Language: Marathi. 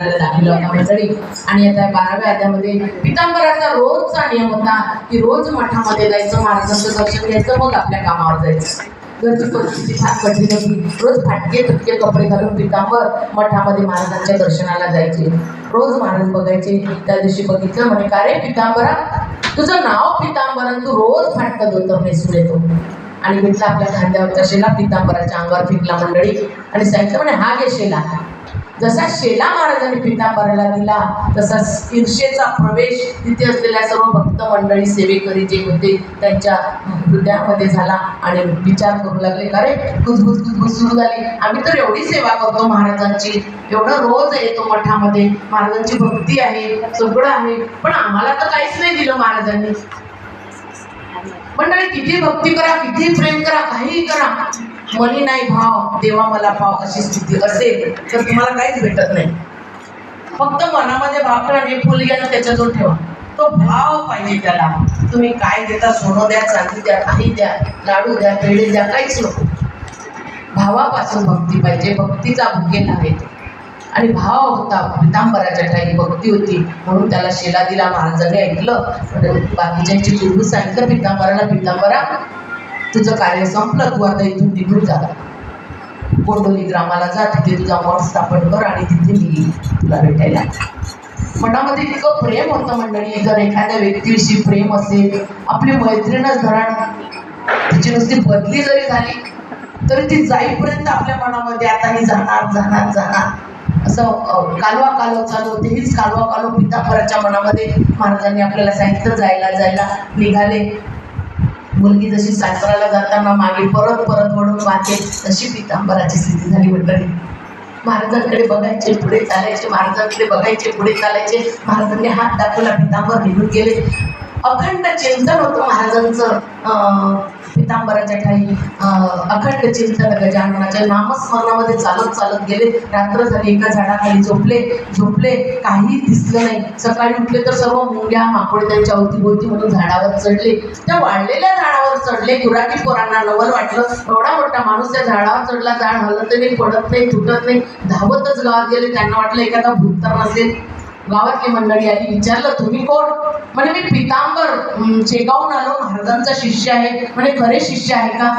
दाखवलं आणि आता बाराव्या अध्यामध्ये पितांबराचा रोजचा नियम होता की रोज मठामध्ये जायचं महाराजांचं दर्शन घ्यायचं मग आपल्या कामावर जायचं. घरची परिस्थिती फार कठीण होती. रोज फाटके तुटके कपडे घालून पितांबर मठामध्ये महाराजांच्या दर्शनाला जायचे. रोज महाराज बघायचे त्या दिवशी बघितलं म्हणे का रे पितांबरा? तुझं नाव पितांबरन तू रोज फाटकं धोतर नेसून येतो आणि घेतला आपल्या खांद्यावरचा शेला पितांबराच्या अंगावर फेकला मंडळी. आणि सांगितलं म्हणे हा घे शेला. जसा शेला महाराजांनी पितांबराला दिला तसा ईर्षेचा प्रवेश तिथे असलेल्या सर्व भक्त मंडळी सेवेकरी जे होते त्यांच्या हृदयामध्ये झाला आणि विचार करू लागले का रे? कुजबुज कुजबुज सुरू झाली. आम्ही तर एवढी सेवा करतो महाराजांची. एवढं रोज येतो मठामध्ये. महाराजांची भक्ती आहे सगळं आहे. पण आम्हाला तर काहीच नाही दिलं महाराजांनी. मंडळी किती भक्ती करा किती प्रेम करा काही करा. मनी नाही भाव देवा मला भाव अशी स्थिती असेल तर तुम्हाला काहीच भेटत नाही. फक्त मनामध्ये भाव ठेवा फुल घ्या त्याच्याजवळ ठेवा. तो भाव पाहिजे त्याला. तुम्ही काय देता सोनं द्या चांदी द्या काही द्या लाडू द्या पेढे द्या काहीच नको. भावापासून भक्ती पाहिजे. भक्तीचा भुकेला आहे. तो आणि भाव होता. पितांबराच्या ठाई भक्ती होती. म्हणून त्याला शेला दिला. महाराजांनी ऐकलं. बाकीच्यांची गुरु सांगितलं पितांबराला. पितांबरा तुझं कार्य संपलं. तू आता इथून निघून जा. गोंडोली ग्रामाला जा. तिथे तुझा मठ स्थापन कर आणि तिथे मी तुला भेटायला मनामध्ये इतकं प्रेम होतं मंडळी. जर एखाद्या व्यक्तीविषयी प्रेम असेल आपली मैत्रीणच धरण तिची नुसती बदली जरी झाली तरी ती जाईपर्यंत आपल्या मनामध्ये आता ही जाणार जाणार जाणार. असं कालवा कालव चालू होते. हीच कालवा कालव पिताफराच्या मनामध्ये महाराजांनी आपल्याला सांगितलं जायला जायला निघाले. मुलगी जशी सासराला जाताना मागे परत परत वळून वाहते तशी पितांबराची स्थिती झाली मंडळी. महाराजांकडे बघायचे पुढे चालायचे महाराजांकडे बघायचे पुढे चालायचे. महाराजांनी हात दाखवला पितांबर निघून गेले. अखंड चिंतन होतं महाराजांचं. अं, पितांबराच्या ठाई अखंड चिंतन गजाननाच्या नामस्मरणामध्ये चालत चालत गेले. रात्र झाली एका झाडाखाली झोपले झोपले. काही दिसलं नाही. सकाळी उठले तर सर्व मुंग्या माकोड त्यांच्या अवतीभोवती म्हणून झाडावर चढले. त्या वाढलेल्या झाडावर चढले. गुराकी पोरांना नवल वाटलं. एवढा मोठा माणूस त्या झाडावर चढला. झाड हलत नाही पडत नाही तुटत नाही. धावतच गावात गेले. त्यांना वाटलं एखादा भूत तर नसेल. गावातली मंडळी आली विचारलं तुम्ही कोण? म्हणे मी पितांबर अं, शेगावून आलो. महाराजांचा शिष्य आहे. म्हणे खरे शिष्य आहे का?